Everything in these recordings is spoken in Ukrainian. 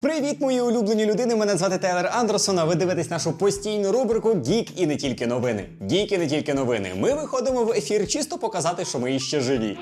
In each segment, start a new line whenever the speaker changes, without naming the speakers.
Привіт, мої улюблені людини! Мене звати Тейлер Андерсон. а Ви дивитесь нашу постійну рубрику Гік і не тільки новини. Гік і не тільки новини. Ми виходимо в ефір чисто показати, що ми іще живі.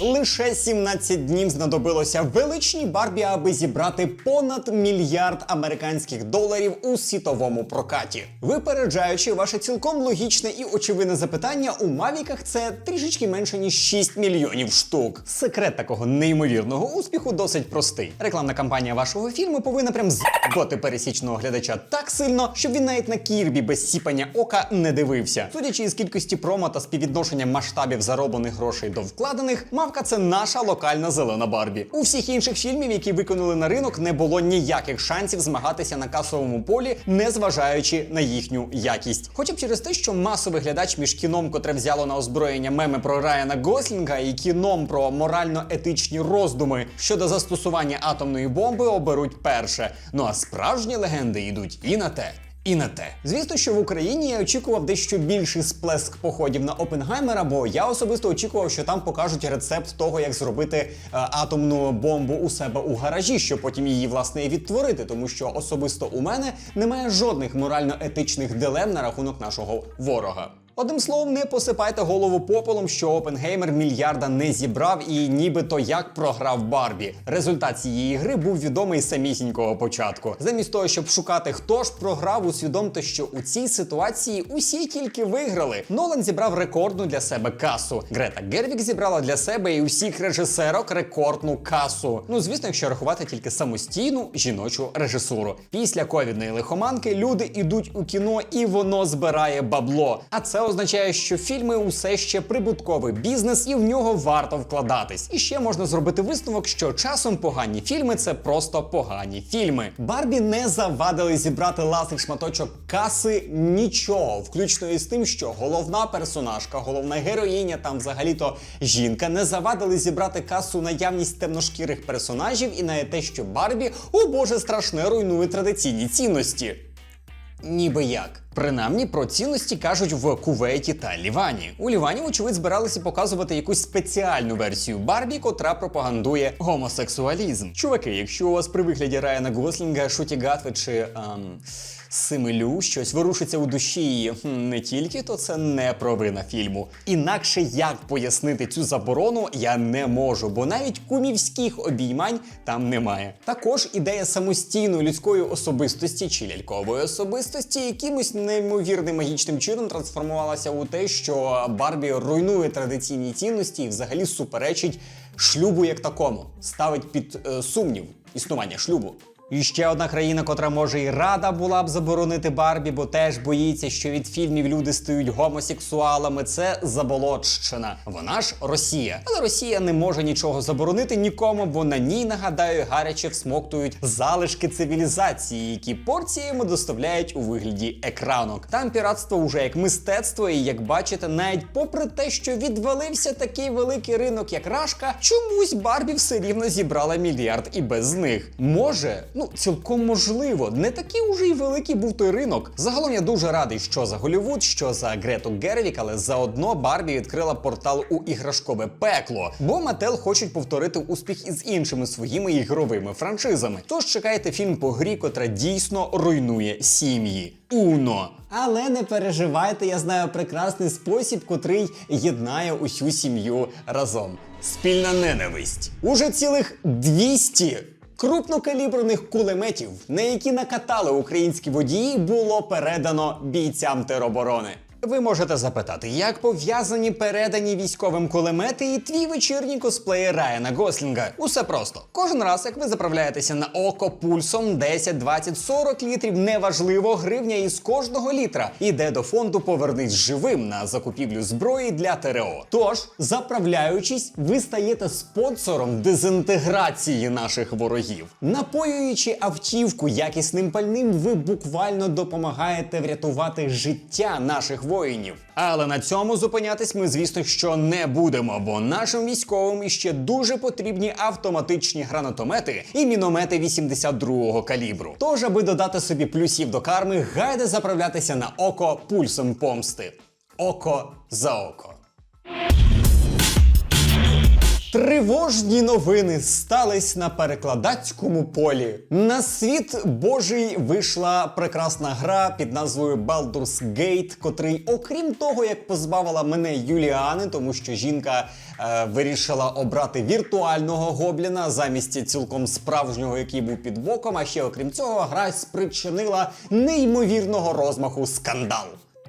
Лише 17 днів знадобилося величній Барбі, аби зібрати понад мільярд американських доларів у світовому прокаті. Випереджаючи ваше цілком логічне і очевидне запитання, у Мавіках це трішечки менше ніж 6 мільйонів штук. Секрет такого неймовірного успіху досить простий. Рекламна кампанія вашого фільму повинна прям збити пересічного глядача так сильно, щоб він навіть на кірбі без сіпання ока не дивився. Судячи із кількості промо та співвідношення масштабів зароблених грошей до вкладених, мавка це наша локальна зелена Барбі. У всіх інших фільмів, які виконали на ринок, не було ніяких шансів змагатися на касовому полі, не зважаючи на їхню якість. Хоча б через те, що масовий глядач між кіном, котре взяло на озброєння меми про Райана Гослінга, і кіном про морально-етичні роздуми щодо застосування атомної бомби оберуть перше. Ну а справжні легенди йдуть і на те. І на те, звісно, що в Україні я очікував дещо більший сплеск походів на Опенгаймера, бо я особисто очікував, що там покажуть рецепт того, як зробити е, атомну бомбу у себе у гаражі, щоб потім її власне і відтворити, тому що особисто у мене немає жодних морально-етичних дилем на рахунок нашого ворога. Одним словом, не посипайте голову попелом, що Опенгеймер мільярда не зібрав і нібито як програв Барбі. Результат цієї гри був відомий самісінького початку. Замість того, щоб шукати, хто ж програв, усвідомте, що у цій ситуації усі тільки виграли. Нолан зібрав рекордну для себе касу. Грета Гервік зібрала для себе і усіх режисерок рекордну касу. Ну звісно, якщо рахувати тільки самостійну жіночу режисуру. Після ковідної лихоманки люди ідуть у кіно і воно збирає бабло. А це означає, що фільми усе ще прибутковий бізнес, і в нього варто вкладатись. І ще можна зробити висновок, що часом погані фільми це просто погані фільми. Барбі не завадили зібрати ласий шматочок каси нічого, включно із тим, що головна персонажка, головна героїня, там взагалі-то жінка, не завадили зібрати касу наявність темношкірих персонажів і навіть те, що Барбі, о боже, страшне руйнує традиційні цінності. Ніби як. Принаймні про цінності кажуть в Кувейті та Лівані. У Лівані, очевидь, збиралися показувати якусь спеціальну версію Барбі, котра пропагандує гомосексуалізм. Чуваки, якщо у вас при вигляді Райана Гослінга, Шуті Гатве чи ем, Симилю щось ворушиться у душі і не тільки, то це не провина фільму. Інакше як пояснити цю заборону я не можу, бо навіть кумівських обіймань там немає. Також ідея самостійної людської особистості чи лялькової особистості якимось неймовірним магічним чином трансформувалася у те, що Барбі руйнує традиційні цінності і взагалі суперечить шлюбу як такому, ставить під е, сумнів існування шлюбу. І ще одна країна, котра може і рада була б заборонити Барбі, бо теж боїться, що від фільмів люди стають гомосексуалами. Це Заболотщина. Вона ж Росія. Але Росія не може нічого заборонити нікому, бо на ній, нагадаю, гаряче всмоктують залишки цивілізації, які порціями доставляють у вигляді екранок. Там піратство уже як мистецтво, і як бачите, навіть попри те, що відвалився такий великий ринок, як Рашка, чомусь Барбі все рівно зібрала мільярд і без них. Може, ну цілком можливо, не такий уже й великий був той ринок. Загалом я дуже радий, що за Голівуд, що за Грету Гервік, але заодно Барбі відкрила портал у іграшкове пекло, бо Мател хочуть повторити успіх із іншими своїми ігровими франшизами. Тож чекайте фільм по грі, котра дійсно руйнує сім'ї. Уно. Але не переживайте, я знаю прекрасний спосіб, котрий єднає усю сім'ю разом. Спільна ненависть. Уже цілих 200 крупнокаліберних кулеметів, на які накатали українські водії, було передано бійцям тероборони. Ви можете запитати, як пов'язані передані військовим кулемети і твій вечірній косплей Райана Гослінга? Усе просто. Кожен раз, як ви заправляєтеся на око пульсом 10, 20, 40 літрів, неважливо, гривня із кожного літра іде до фонду Повернись живим на закупівлю зброї для ТРО. Тож, заправляючись, ви стаєте спонсором дезінтеграції наших ворогів. Напоюючи автівку якісним пальним, ви буквально допомагаєте врятувати життя наших воїнів. Але на цьому зупинятись ми, звісно, що не будемо, бо нашим військовим іще дуже потрібні автоматичні гранатомети і міномети 82-го калібру. Тож, аби додати собі плюсів до карми, гайде заправлятися на око пульсом помсти. Око за око. Тривожні новини стались на перекладацькому полі. На світ Божий вийшла прекрасна гра під назвою Baldur's Gate, котрий, окрім того, як позбавила мене Юліани, тому що жінка е, вирішила обрати віртуального гобліна замість цілком справжнього, який був під боком. А ще окрім цього, гра спричинила неймовірного розмаху скандал.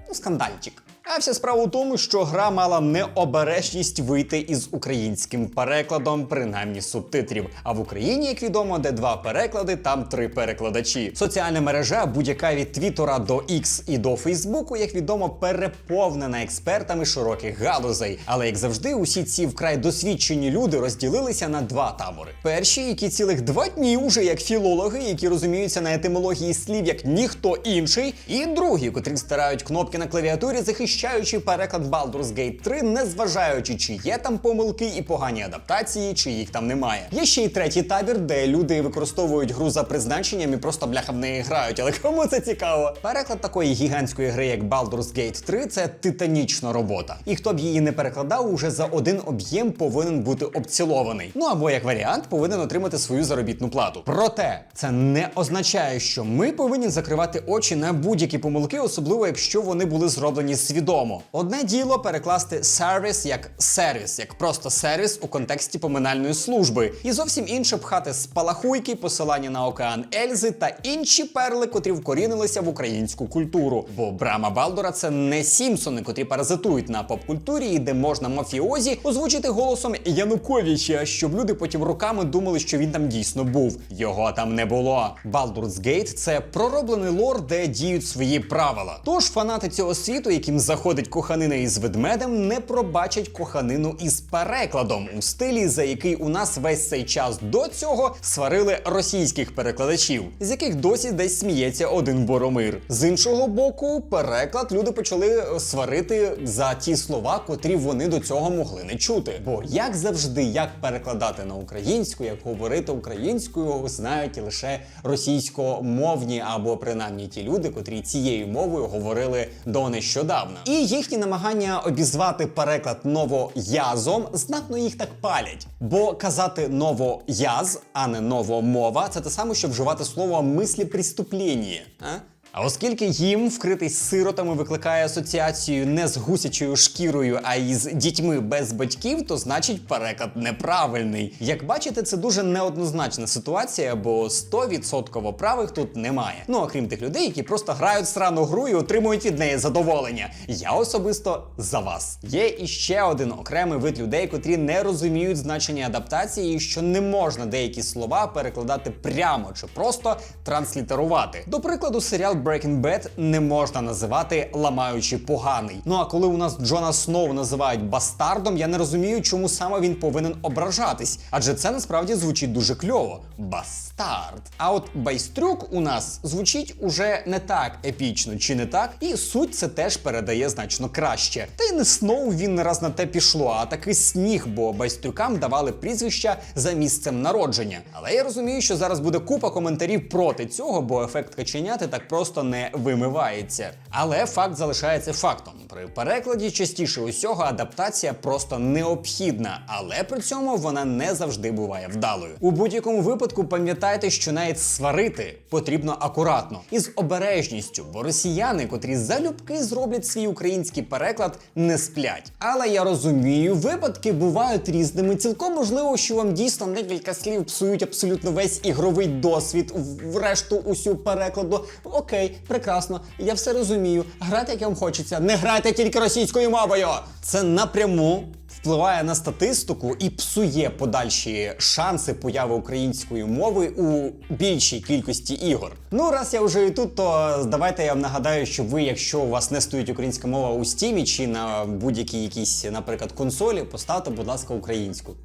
Ну, скандальчик. А вся справа у тому, що гра мала необережність вийти із українським перекладом, принаймні субтитрів. А в Україні, як відомо, де два переклади, там три перекладачі. Соціальна мережа, будь-яка від Твіттера до X і до Фейсбуку, як відомо, переповнена експертами широких галузей. Але як завжди, усі ці вкрай досвідчені люди розділилися на два табори. Перші, які цілих два дні уже як філологи, які розуміються на етимології слів як ніхто інший, і другі, котрі стирають кнопки на клавіатурі, захищаючи переклад Baldur's Gate 3, не зважаючи, чи є там помилки і погані адаптації, чи їх там немає. Є ще й третій табір, де люди використовують гру за призначенням і просто бляха в неї грають. Але кому це цікаво? Переклад такої гігантської гри, як Baldur's Gate 3, це титанічна робота. І хто б її не перекладав, уже за один об'єм повинен бути обцілований. Ну або як варіант, повинен отримати свою заробітну плату. Проте це не означає, що ми повинні закривати очі на будь-які помилки, особливо якщо вони були зроблені свідомо. Одне діло перекласти сервіс як сервіс, як просто сервіс у контексті поминальної служби, і зовсім інше пхати спалахуйки, посилання на океан Ельзи та інші перли, котрі вкорінилися в українську культуру. Бо Брама Балдора це не Сімпсони, котрі паразитують на попкультурі, і де можна мафіозі озвучити голосом Януковича, щоб люди потім роками думали, що він там дійсно був. Його там не було. Baldur's Gate – це пророблений лор, де діють свої правила. Тож фанати цього світу, яким заходить коханина із ведмедем, не пробачать коханину із перекладом у стилі, за який у нас весь цей час до цього сварили російських перекладачів, з яких досі десь сміється один Боромир. З іншого боку, переклад люди почали е, сварити за ті слова, котрі вони до цього могли не чути. Бо як завжди, як перекладати на українську, як говорити українською, знають лише російськомовні або принаймні ті люди, котрі цією мовою говорили до нещодавна. І їхні намагання обізвати переклад новоязом знатно їх так палять. Бо казати новояз, а не новомова, це те саме, що вживати слово мислі преступлення. А? А оскільки їм вкритий сиротами викликає асоціацію не з гусячою шкірою, а із дітьми без батьків, то значить переклад неправильний. Як бачите, це дуже неоднозначна ситуація, бо 100% правих тут немає. Ну окрім тих людей, які просто грають срану гру і отримують від неї задоволення. Я особисто за вас. Є іще один окремий вид людей, котрі не розуміють значення адаптації, і що не можна деякі слова перекладати прямо чи просто транслітерувати. До прикладу, серіал Breaking Bad не можна називати ламаючи поганий. Ну а коли у нас Джона Сноу називають бастардом, я не розумію, чому саме він повинен ображатись, адже це насправді звучить дуже кльово. Бастард. А от байстрюк у нас звучить уже не так епічно, чи не так? І суть це теж передає значно краще. Та й не Сноу він раз на те пішло, а таки сніг, бо байстрюкам давали прізвища за місцем народження. Але я розумію, що зараз буде купа коментарів проти цього, бо ефект каченяти так просто не вимивається. Але факт залишається фактом. При перекладі частіше усього адаптація просто необхідна, але при цьому вона не завжди буває вдалою. У будь-якому випадку пам'ятайте, що навіть сварити потрібно акуратно і з обережністю, бо росіяни, котрі залюбки зроблять свій український переклад, не сплять. Але я розумію, випадки бувають різними. Цілком можливо, що вам дійсно декілька слів псують абсолютно весь ігровий досвід, в решту усю перекладу. Окей, прекрасно, я все розумію. Грайте, як вам хочеться, не грайте тільки російською мовою. Це напряму. Впливає на статистику і псує подальші шанси появи української мови у більшій кількості ігор. Ну, раз я вже і тут, то давайте я вам нагадаю, що ви, якщо у вас не стоїть українська мова у стімі чи на будь-якій якійсь, наприклад, консолі, поставте, будь ласка, українську.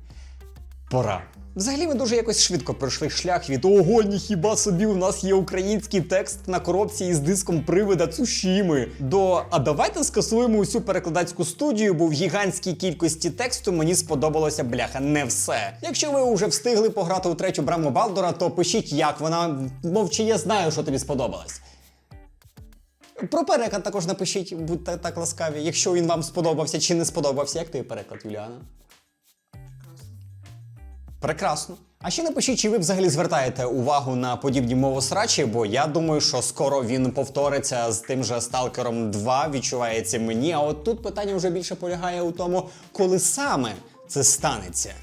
Пора. Взагалі ми дуже якось швидко пройшли шлях від ого, ніхіба собі у нас є український текст на коробці із диском привида Цушіми до а давайте скасуємо усю перекладацьку студію, бо в гігантській кількості тексту мені сподобалося бляха не все. Якщо ви вже встигли пограти у третю браму Балдора, то пишіть, як вона мовчи, я знаю, що тобі сподобалось. Про переклад також напишіть, будьте так ласкаві, якщо він вам сподобався чи не сподобався. Як тобі переклад, Юліана? Прекрасно. А ще напишіть, чи ви взагалі звертаєте увагу на подібні мовосрачі, бо я думаю, що скоро він повториться з тим же Сталкером 2, відчувається мені. А от тут питання вже більше полягає у тому, коли саме це станеться.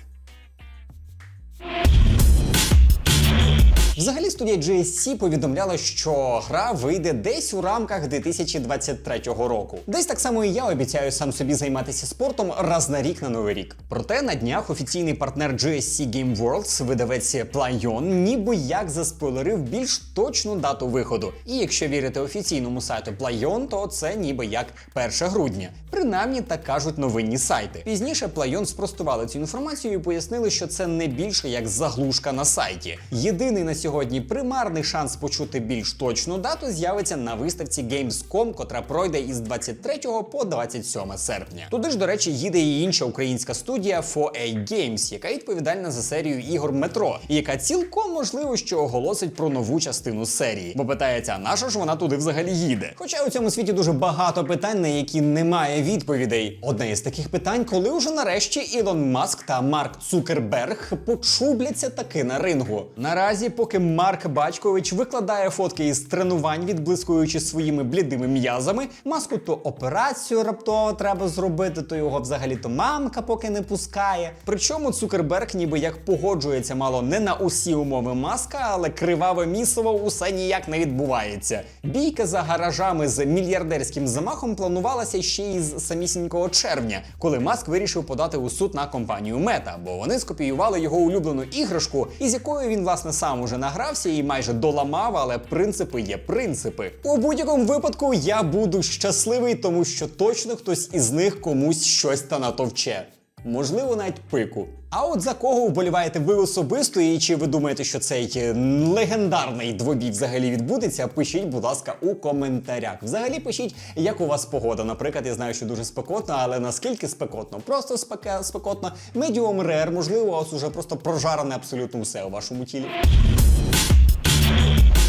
Взагалі студія GSC повідомляла, що гра вийде десь у рамках 2023 року. Десь так само і я обіцяю сам собі займатися спортом раз на рік на новий рік. Проте на днях офіційний партнер GSC Game Worlds, видавець Playon, ніби як заспойлерив більш точну дату виходу. І якщо вірити офіційному сайту Playon, то це ніби як 1 грудня. Принаймні так кажуть новинні сайти. Пізніше Playon спростували цю інформацію і пояснили, що це не більше як заглушка на сайті. Єдиний на сьогодні примарний шанс почути більш точну дату з'явиться на виставці Gamescom, котра пройде із 23 по 27 серпня. Туди ж, до речі, їде і інша українська студія 4A Games, яка відповідальна за серію ігор Метро, і яка цілком можливо що оголосить про нову частину серії. Бо питається, на що ж вона туди взагалі їде? Хоча у цьому світі дуже багато питань, на які немає відповідей. Одне із таких питань, коли уже нарешті Ілон Маск та Марк Цукерберг почубляться таки на рингу. Наразі, поки Марк Бачкович викладає фотки із тренувань, відблискуючи своїми блідими м'язами, маску то операцію раптово треба зробити, то його взагалі то мамка поки не пускає. Причому Цукерберг ніби як погоджується мало не на усі умови маска, але криваве місово усе ніяк не відбувається. Бійка за гаражами з мільярдерським замахом планувалася ще із самісінького червня, коли Маск вирішив подати у суд на компанію Мета, бо вони скопіювали його улюблену іграшку, із якою він власне сам уже награвся і майже доламав, але принципи є принципи. У будь-якому випадку я буду щасливий, тому що точно хтось із них комусь щось та натовче. Можливо, навіть пику. А от за кого вболіваєте ви особисто, і чи ви думаєте, що цей е, легендарний двобій взагалі відбудеться? Пишіть, будь ласка, у коментарях. Взагалі пишіть, як у вас погода. Наприклад, я знаю, що дуже спекотно, але наскільки спекотно? Просто спеке, спекотно. Медіум рер, можливо, у вас уже просто прожарене абсолютно все у вашому тілі.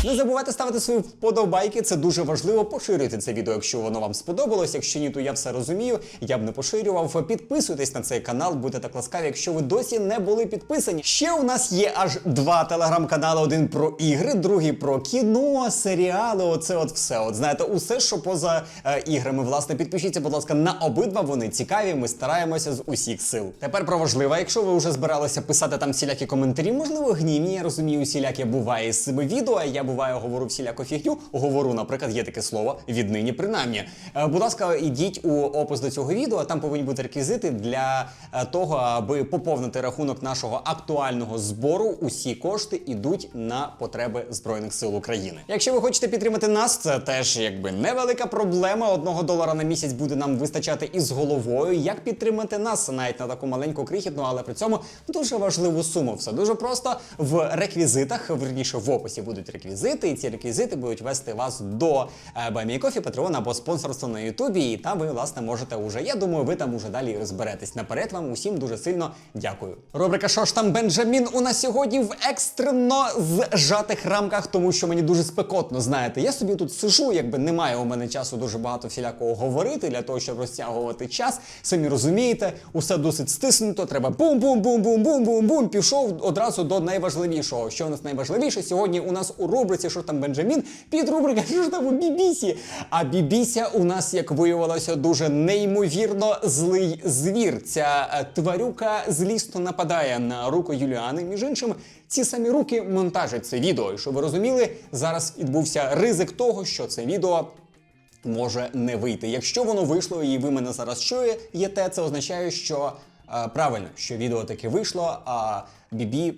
Не забувайте ставити свої вподобайки, це дуже важливо. Поширюйте це відео, якщо воно вам сподобалось. Якщо ні, то я все розумію. Я б не поширював. Підписуйтесь на цей канал, будьте так ласкаві, якщо ви досі не були підписані. Ще у нас є аж два телеграм-канали: один про ігри, другий про кіно, серіали. Оце от все. От знаєте, усе, що поза е, іграми. Власне, підпишіться, будь ласка, на обидва. Вони цікаві. Ми стараємося з усіх сил. Тепер про важливе. Якщо ви вже збиралися писати там всілякі коментарі, можливо, гнівні. Я розумію, всіляке буває з цими відео. Я буваю, говорю всіляку фігню. Говорю, наприклад, є таке слово віднині, принаймні. Е, Будь ласка, ідіть у опис до цього відео. Там повинні бути реквізити для е, того, аби поповнити рахунок нашого актуального збору. Усі кошти йдуть на потреби збройних сил України. Якщо ви хочете підтримати нас, це теж якби невелика проблема. Одного долара на місяць буде нам вистачати із головою. Як підтримати нас навіть на таку маленьку крихітну, але при цьому дуже важливу суму. Все дуже просто в реквізитах, верніше в описі будуть реквізити, і ці реквізити будуть вести вас до Баймійкофі, Патреона або спонсорства на Ютубі. І там ви власне можете уже. Я думаю, ви там уже далі розберетесь. Наперед вам усім дуже сильно дякую. Рубрика «Що ж там Бенджамін у нас сьогодні в екстрено зжатих рамках, тому що мені дуже спекотно. Знаєте, я собі тут сижу, якби немає у мене часу дуже багато всілякого говорити для того, щоб розтягувати час. Самі розумієте, усе досить стиснуто. Треба бум-бум-бум-бум-бум-бум-бум. Пішов одразу до найважливішого. Що у нас найважливіше сьогодні? У нас у рубриці що там Бенджамін під рубрика що ж там у Бібісі. А Бібіся у нас, як виявилося, дуже неймовірно злий звір. Ця е, тварюка злісно нападає на руку Юліани. Між іншим, ці самі руки монтажать це відео. І щоб ви розуміли, зараз відбувся ризик того, що це відео. Може не вийти. Якщо воно вийшло і ви мене зараз чуєте, це означає, що е, правильно, що відео таки вийшло, а Бібі.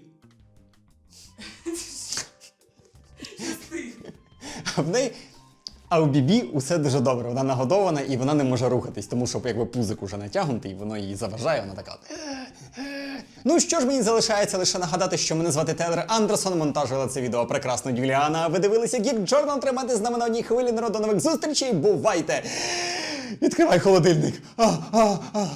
В неї. А у Бібі усе дуже добре. Вона нагодована і вона не може рухатись, тому що якби пузик уже натягнутий, воно її заважає, вона така. Ну що ж, мені залишається лише нагадати, що мене звати Тейлор Андерсон. Монтажила це відео прекрасно Юліана. Ви дивилися Geek Journal. Тримайте з нами на одній хвилі. Народу нових зустрічей. Бувайте! Відкривай холодильник. А, а, а.